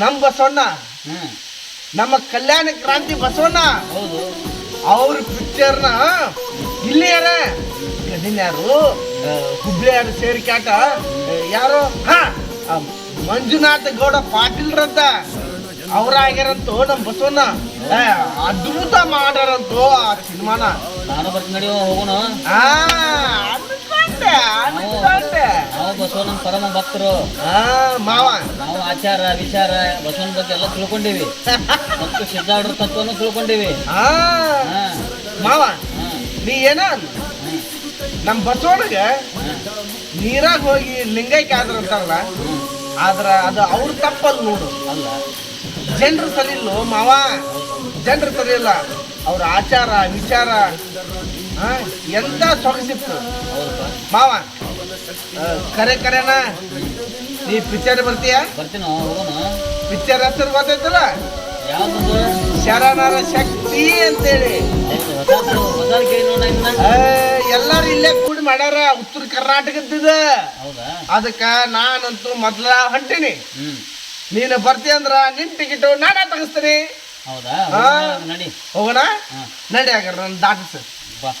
ನಮ್ಮ ಬಸವಣ್ಣ. ನಮ್ಮ ಕಲ್ಯಾಣ ಕ್ರಾಂತಿ ಬಸವಣ್ಣ. ಹೌದು. ಅವ್ರ ಪಿಕ್ಚರ್ನ ಇಲ್ಲಿ ಯಾರ ಗದಿನ ಯಾರು ಹುಬ್ಳಿ ಯಾರು ಸೇರಿ ಕ್ಯಾಟ ಯಾರು ಹಾ ಮಂಜುನಾಥ ಗೌಡ ಪಾಟೀಲ್ರಂತ. ಅವ್ರ ಆಗ್ಯಾರಂತೂ ನಮ್ಮ ಬಸವಣ್ಣ ಅದ್ಭುತ ಮಾಡ್ಯಾರಂತೂ ಆ ಸಿನಿಮಾನ. ನಾನು ಬರ್ತೀನಿ ಹೋಗೋಣ. ಆ ಬಸವನ ಪರಮ ಭಕ್ತರು. ಆ ಮಾವ. ನಾವು ಆಚಾರ ವಿಚಾರ ಬಸವನ ಬಗ್ಗೆ ಎಲ್ಲ ತಿಳ್ಕೊಂಡಿವಿ. ಮತ್ತು ಸಿದ್ಧಾರ್ಡ್ರ ತತ್ವನು ತಿಳ್ಕೊಂಡಿವಿ. ಮಾವ ನೀ ಏನ ನಮ್ಮ ಬಸವಣ್ಣಗೆ ಹ್ಮ್ ನೀರಾಗ ಹೋಗಿ ಲಿಂಗೈಕ್ಯ ಆದ್ರ ಅಂತಾರಲ್ಲ ಆದ್ರ ಅದು ಅವ್ರ ತಪ್ಪಲ್ಲಿ ನೋಡು. ಅಲ್ಲ. ಜನರು ಸರಿಯಿಲ್ಲ ಮಾವ. ಜನರು ಸರಿಯಿಲ್ಲ ಅವ್ರ ಆಚಾರ ವಿಚಾರ ಎಂತ ಸೊಗಸಿತ್ತು. ಮಾವ ಕರೆ ಕರೆನ ನೀ ಪಿಕ್ಚರ್ ಬರ್ತೀಯ? ಬರ್ತೀನ ಪಿಕ್ಚರ್ ಹೆಸರು ಗೊತ್ತೈತಲ್ಲ ಶರಣರ ಶಕ್ತಿ ಅಂತೇಳಿ. ಎಲ್ಲಾರು ಇಲ್ಲೇ ಕೂಡಿ ಮಾಡ್ಯಾರ ಉತ್ತರ ಕರ್ನಾಟಕದ ಹೌದಾ? ಅದಕ್ಕ ನಾನಂತೂ ಮೊದ್ಲ ಹೊಂಟೀನಿ. ನೀನು ಬರ್ತೀಯ ಅಂದ್ರ ನಿನ್ ಟಿಕೆಟ್ ನಾನೇ ತಗಸ್ತೀನಿ. ಹೋಗೋಣ, ನಡಿ. ಹಾಗಾರ ನಾನು ದಾಟಿಸ. ಬಾ.